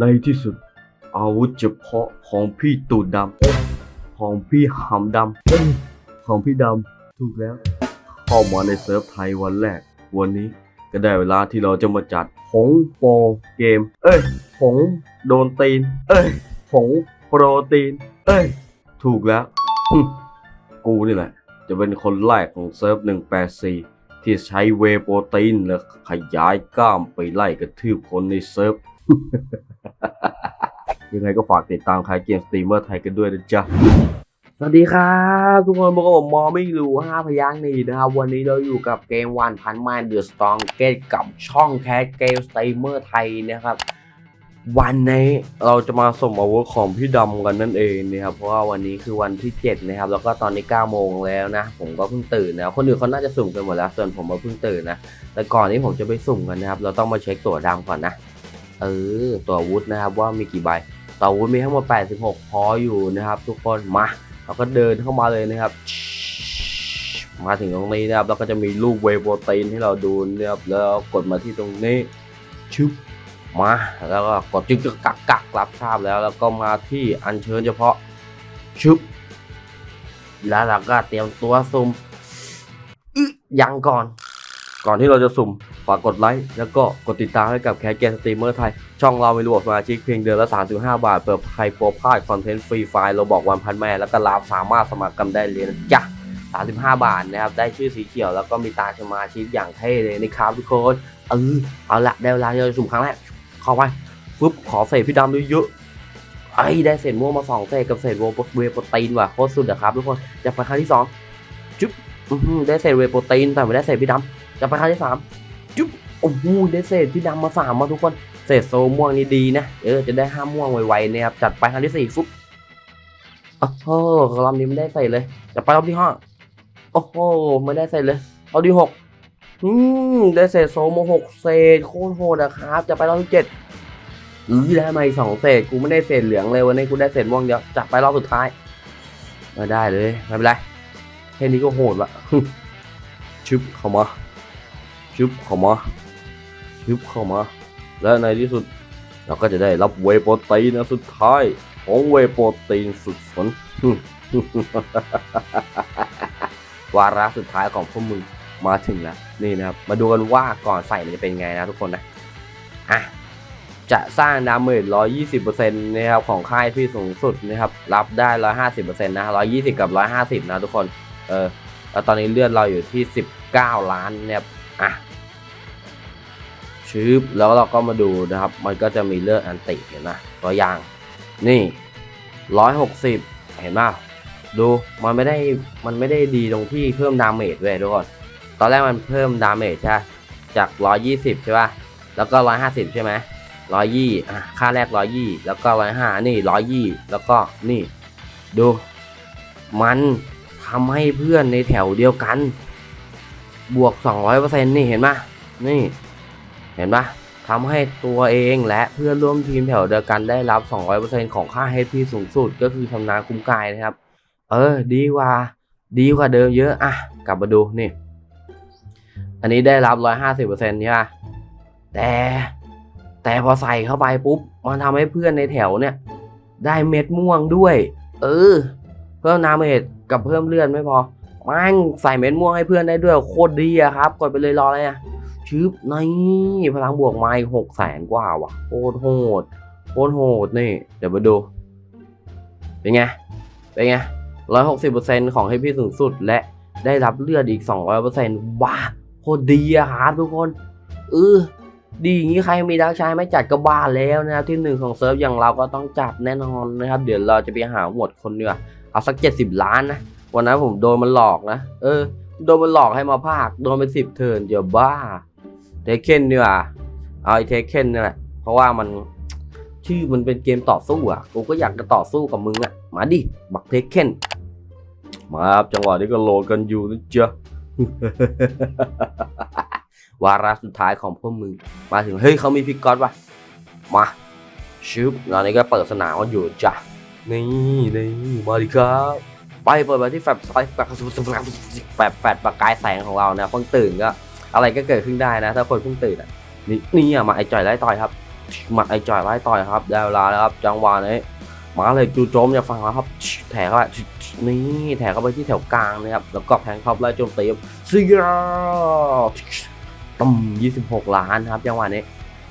ในที่สุด อาวุธเฉพาะของพี่ตูดดำของพี่หำดำของพี่ดำถูกแล้ว เข้ามาในเซิร์ฟไทยวันแรก วันนี้ก็ได้เวลาที่เราจะมาจัดผงโปรเกม เอ้ยผงโดนตีน เอ้ยผงโปรตีน เอ้ย ถูกแล้ว กูนี่แหละ จะเป็นคนแรกของเซิร์ฟ 184 ที่ใช้เวโปรตีนและขยายกล้ามไปไล่กระทืบคนในเซิร์ฟ ยังไงก็ฝากติดตามคายเกมสตรีมเมอร์ไทยกันด้วยนะจ๊ะ สวัสดีครับทุกคนพบกับผมมอไม่รู้ห้าพยักนี่นะครับ วันนี้เราอยู่กับเกมวันพันมาเดือดสตองเกตกับช่องแคสเกมสตรีมเมอร์ไทยนะครับวันนี้เราจะมาส่งอาวุธของพี่ดำกันนั่นเองนะครับเพราะว่าวันนี้คือวันที่ 7 นะครับ แล้วก็ตอนนี้9โมงแล้วนะ ผมก็เพิ่งตื่นนะคนอื่นเขาน่าจะสุ่มกันหมดแล้ว ส่วนผมมาเพิ่งตื่นนะแต่ก่อนที่ผมจะไปสุ่มกันนะครับ เราต้องมาเช็คตัวดำก่อนนะ เออตัวอาวุธนะครับว่ามีกี่ใบตัวอาวุธมีทั้งหมด 86 พออยู่นะครับ ทุกคนมาเราก็เดินเข้ามาเลยนะครับ มาถึงตรงนี้นะครับแล้วก็จะมีรูปเวโปรตีนให้เราดูนะครับแล้วกดมาที่ตรงนี้ชึบมาแล้วก็กดจึ๊กจึ๊กกักกักรับทราบแล้ว แล้วก็มาที่อัญเชิญเฉพาะชึบแล้วเราก็เตรียมตัวซุ่มยังก่อน ก่อนที่เราจะสุ่ม ฝากกดไลค์แล้วก็กดติดตามให้กับแคสเกมสตรีมเมอร์ไทย ช่องเรามีระบบสมาชิกเพียงเดือนละ 35 บาท เปิดใครโปรพาดคอนเทนต์ฟรีไฟล์เราบอกวันพันแม่แล้วก็รับสามารถสมัครกันได้เลยนะจ๊ะ35 บาทนะครับ ได้ชื่อสีเขียวแล้วก็มีตาสมาชิกอย่างเท่เลยนะครับทุกคนเออเอาละได้เวลาเราจะสุ่มครั้งแรกเข้าไปปุ๊บขอเศษพี่ดำเยอะไอ้ได้เศษม่วงมาสองเศษกับเศษโวเวโปรตีนว่ะโคตรสุดอะครับทุกคนจะไปครั้งที่สองจุ๊บได้เศษเวโปรตีนแต่ไม่ได้เศษพี่ดำจะไปครั้งที่สาม โอ้โหได้เศษพี่ดำมาสามมาทุกคน เศษโซม่วงนี่ดีนะ เออจะได้ห้าม่วงไวๆนะครับจัดไปครั้งที่สี่ฟุ๊บโอ้โหรอบนี้ไม่ได้ใส่เลยจัดไปรอบที่ห้าโอ้โหไม่ได้ใส่เลยรอบที่หกอืมได้เศษโซมาหกเศษโคตรโหดอะครับจะไปรอบที่เจ็ดอือได้มาอีกสองเศษกูไม่ได้เศษเหลืองเลยวันนี้กูได้เศษม่วงเดียวจัดไปรอบสุดท้ายมาได้เลยไม่เป็นไรแค่นี้ก็โหดละชึบเข้ามาชึบเข้ามา ชึบเข้ามา และในที่สุดเราก็จะได้รับเวโปรตีนนะสุดท้าย ของเวโปรตีนสุดฝนวาระสุดท้ายของพวกมึงมาถึงแล้วนี่นะครับ มาดูกันว่าก่อนใส่มันจะเป็นไงนะทุกคนนะอะจะสร้างดาเมจ120%นะครับของค่ายที่สูงสุดนะครับ รับได้ 150%นะ120 กับ 150 นะทุกคน เออแล้วตอนนี้เลือดเราอยู่ที่ 19 ล้านนะครับอะ ชืบแล้วเราก็มาดูนะครับ มันก็จะมีเลือดอันติเห็นไหมตัวอย่างนี่ร้อยหกสิบเห็นไหมดูมันไม่ได้มันไม่ได้ดีตรงที่เพิ่มดาเมจเว้ยทุกคนตอนแรกมันเพิ่มดาเมจใช่จากร้อยยี่สิบใช่ป่ะแล้วก็ร้อยห้าสิบใช่ไหมร้อยยี่อะค่าแรกร้อยยี่แล้วก็ร้อยห้านี่ร้อยยี่แล้วก็นี่ ดู มันทำให้เพื่อนในแถวเดียวกัน บวกสองร้อยเปอร์เซ็นต์นี่เห็นไหมนี่ เห็นปะทำให้ตัวเองและเพื่อนร่วมทีมแถวเดียวกันได้รับ 200%ของค่า HP สูงสุดก็คือชำนาญคุ้มกายนะครับ เออ ดีกว่า ดีกว่าเดิมเยอะ อะ กลับมาดูนี่ อันนี้ได้รับ 150%ใช่ปะแต่แต่พอใส่เข้าไปปุ๊บ มันทำให้เพื่อนในแถวเนี่ย ได้เม็ดม่วงด้วย เออ เพิ่มนาเมจกับเพิ่มเลือดไม่พอแม่งใส่เม็ดม่วงให้เพื่อนได้ด้วยโคตรดีอะครับ กดไปเลยรออะไรอะ ชืบนี่พลังบวกไม้หกแสนกว่าว่ะโคตรโหดโคตรโหดนี่ เดี๋ยวมาดู เป็นไง เป็นไงร้อยหกสิบเปอร์เซ็นต์ของให้พี่สูงสุด และได้รับเลือดอีกสองร้อยเปอร์เซ็นต์ว้าโคตรดีอะครับทุกคนเออดีอย่างนี้ใครมีดักชายไม่จัดก็บ้าแล้วนะครับที่หนึ่งของเซิร์ฟอย่างเราก็ต้องจัดแน่นอนนะครับ เดี๋ยวเราจะไปหาหมวดคนเนื้อเอาสักเจ็ดสิบล้านนะวันนั้นผมโดนมันหลอกนะ เออ โดนมันหลอกให้มาภาค โดนไปสิบเทิร์นเดี๋ยวบ้า เทคเคนดีกว่า เอาไอเทคเคนนี่แหละ เพราะว่ามันชื่อมันเป็นเกมต่อสู้อะ กูก็อยากจะต่อสู้กับมึงอะ มาดิ บักเทคเคนมาครับจังหวะนี้ก็โหลดกันอยู่นะจ๊ะวาระสุดท้ายของพวกมึง มาถึง เฮ้ยเขามีพิกกอตว่ะมาชุบตอนนี้ก็เปิดสนามกันอยู่จ้ะ นี่นี่มาดิครับ ไปเปิดไปที่แฟบไฟแฟบแฟบแฟบประกายแสงของเราเนี่ยเพิ่งตื่นก็ อะไรก็เกิดขึ้นได้นะ ถ้าคนเพิ่งตื่นอะนี่นี่อะมาไอจ่อยไล่ต่อยครับมัดไอจ่อยไล่ต่อยครับได้เวลาแล้วครับจังหวะนี้มาเลยจู่โจมจะฟังแล้วครับแถเข้าไปนี่แถเข้าไปที่แถวกลางนะครับแล้วก็แทงท็อปไล่โจมตีครับเซียตั้ม26ล้านครับจังหวะนี้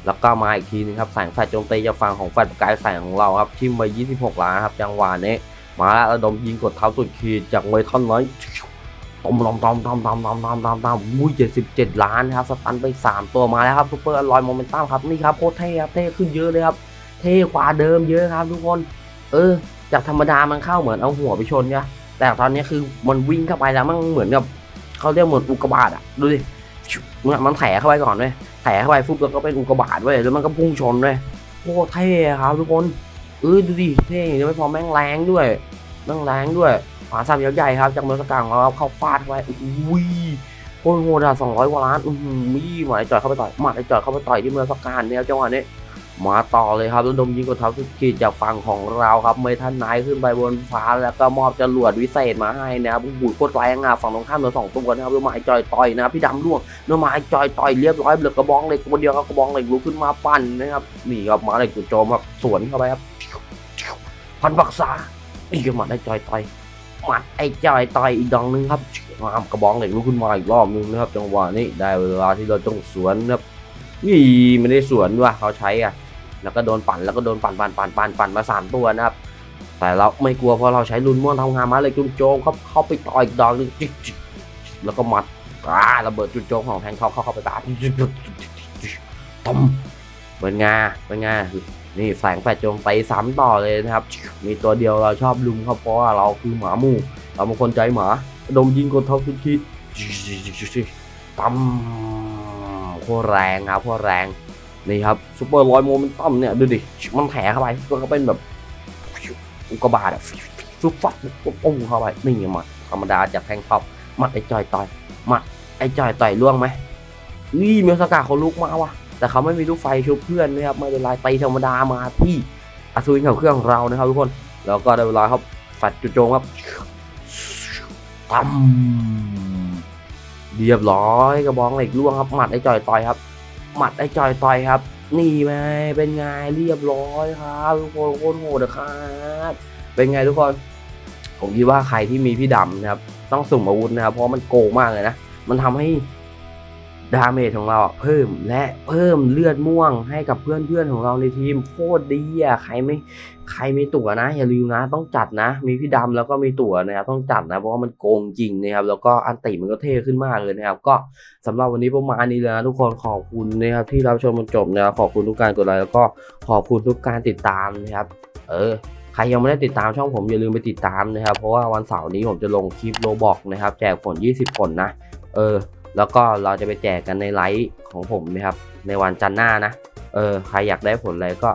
แล้วก็มาอีกทีนึงครับแสงไฟโจมตีจากฝั่งของแฟนประกายแสงของเราครับทิมไป26 ล้านครับจังหวะนี้มาแล้วระดมยิงกดเท้าสุดขีดจากเมทัลน้อย ตอมตอมตอมตอมตอมตอมตอมตอมตอมมุ้ย77ล้านครับ สตันไป3ตัวมาแล้วครับซูเปอร์ลอยโมเมนตัมครับ นี่ครับโคตรเท่ครับ เท่ขึ้นเยอะเลยครับ เท่กว่าเดิมเยอะครับทุกคน เออ จากธรรมดามันเข้าเหมือนเอาหัวไปชนไงแต่ตอนนี้คือมันวิ่งเข้าไปแล้วมันเหมือนกับเขาเรียกเหมือนอุกกาบาตอะ ดูดิ มันแถเข้าไปก่อนเว้ยแถเข้าไปฟุบแล้วก็เป็นอุกกาบาตเว้ยแล้วมันก็พุ่งชนเว้ยโคตรเท่ครับทุกคน เออดูดิ เท่ย่างไม่พอแม่งแรงด้วย แม่งแรงด้วย ขวาสับใหญ่ครับจากเมืองสกลางของเราเข้าฟาดเข้าไปอุ้ยโคตรโหดอะสองร้อยกว่าล้านอือหือมีหมาไอ้จอยเข้าไปต่อยหมาไอ้จอยเข้าไปต่อยที่เมืองสกลางเนี่ยจังหวะนี้มาต่อเลยครับแล้วดมยิงกดเท้าสุดขีดจากฝั่งของเราครับเมทันไนท์ขึ้นไปบนฟ้าแล้วก็มอบจรวดวิเศษมาให้นะครับบุยโคตรแรงอะฝั่งตรงข้ามเหลือสองตัวนะครับแล้วหมาไอจอยต่อยนะพี่ดำล่วงเนื้อไม้จอยต่อยเรียบร้อยเหลือกระบองเหล็กตัวเดียวครับกระบองเหล็กลุกขึ้นมาปั่นนะครับนี่ครับมาเหล็กจู่โจมครับสวนเข้าไปครับพันปักษานี่ก็หมัดไอ้จอยต่อย หมัดไอ้จอยต่อยอีกดองหนึงครับมามกระบองเหล็กลุกขึ้นมาอีกรอบนึงนะครับ จังหวะนี้ได้เวลาที่เราต้องสวนนะครับนี่ไม่ได้สวนว่ะเขาใช้อะแล้วก็โดนปั่นแล้วก็โดนปั่นปั่นปั่นปั่นปั่นมาสามตัวนะครับ แต่เราไม่กลัวเพราะเราใช้ลุนม่วงทำงานมาเลยจู่โจมครับเข้าไปต่อยอีกดอกหนึงแล้วก็หมัดอ่าระเบิดจุดโจมของแทงเขาเข้าเขาไปตาต้มเป็นไงเป็นไง นี่แสงแฟดโจมไปซ้ำต่อเลยนะครับ มีตัวเดียวเราชอบลุมครับเพราะว่าเราคือหมาหมู่ เราเป็นคนใจหมาดมยิงกดเท้าสุดคิดตั้มโคตรแรงครับโคตรแรงนี่ครับซูเปอร์ร้อยโมเมนตัมเนี่ยดูดิมันแถเข้าไปมันก็เป็นแบบอุกกาบาตอะฟุบฟับปุ้งเข้าไปนี่ไงมาธรรมดาจากแทงท็อปมัดไอ้จอยต่อยไอ้จ่อยต่อยล่วงไหมนี่เมลสกาเขาลุกมาว่ะ แต่เขาไม่มีลูกไฟชุบเพื่อนนะครับไม่เป็นไรตีธรรมดามาที่อัศวินของเครื่องของเรานะครับทุกคนแล้วก็ได้เวลาครับฝัดจุดโจงครับตั้มเรียบร้อยกระบองเหล็กล่วงครับหมัดไอ้จ่อยต่อยครับหมัดไอ้จ่อยต่อยครับ นี่ไหมเป็นไงเรียบร้อยครับทุกคนโคตรโหดนะครับเป็นไงทุกคนผมคิดว่าใครที่มีพี่ดำนะครับต้องสุ่มอาวุธนะครับเพราะมันโกงมากเลยนะ มันทำให้ ดาเมจของเราเพิ่มและเพิ่มเลือดม่วงให้กับเพื่อนๆของเราในทีมโคตรดีอะใครไม่ใครไมีตั๋วนะ อย่าลืมนะต้องจัดนะ มีพี่ดำแล้วก็มีตั๋วนะครับต้องจัดนะเพราะว่ามันโกงจริงนะครับแล้วก็อันติมันก็เท่ขึ้นมากเลยนะครับก็สำหรับวันนี้ประมาณนี้เลยนะทุกคนขอบคุณนะครับที่รับชมจนจบนะครับขอบคุณทุกการกดไลค์แล้วก็ขอบคุณทุกการติดตามนะครับเออใครยังไม่ได้ติดตามช่องผมอย่าลืมไปติดตามนะครับเพราะว่าวันเสาร์นี้ผมจะลงคลิปโลบอกนะครับแจกผล 20 ผลนะ เออ แล้วก็เราจะไปแจกกันในไลฟ์ของผมนะครับ ในวันจันทร์หน้านะ เออ ใครอยากได้ผลอะไรก็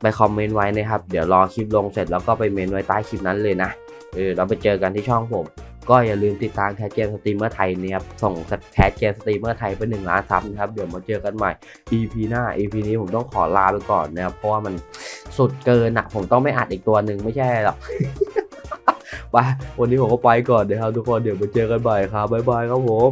ไปคอมเมนต์ไว้นะครับ เดี๋ยวรอคลิปลงเสร็จแล้วก็ไปเมนไว้ใต้คลิปนั้นเลยนะ เออ เราไปเจอกันที่ช่องผม ก็อย่าลืมติดตามแคสเกมสตรีมเมอร์ไทยนะครับ ส่งแคสเกมสตรีมเมอร์ไทยไป1ล้านซับนะครับ เดี๋ยวมาเจอกันใหม่ EP หน้า EP นี้ผมต้องขอลาไปก่อนนะครับ เพราะว่ามันสุดเกินอะผมต้องไม่อัดอีกตัวหนึ่งไม่ใช่หรอกไปวันนี้ผมก็ไปก่อนนะครับทุกคน เดี๋ยวมาเจอกันใหม่ครับบ๊ายบายครับผม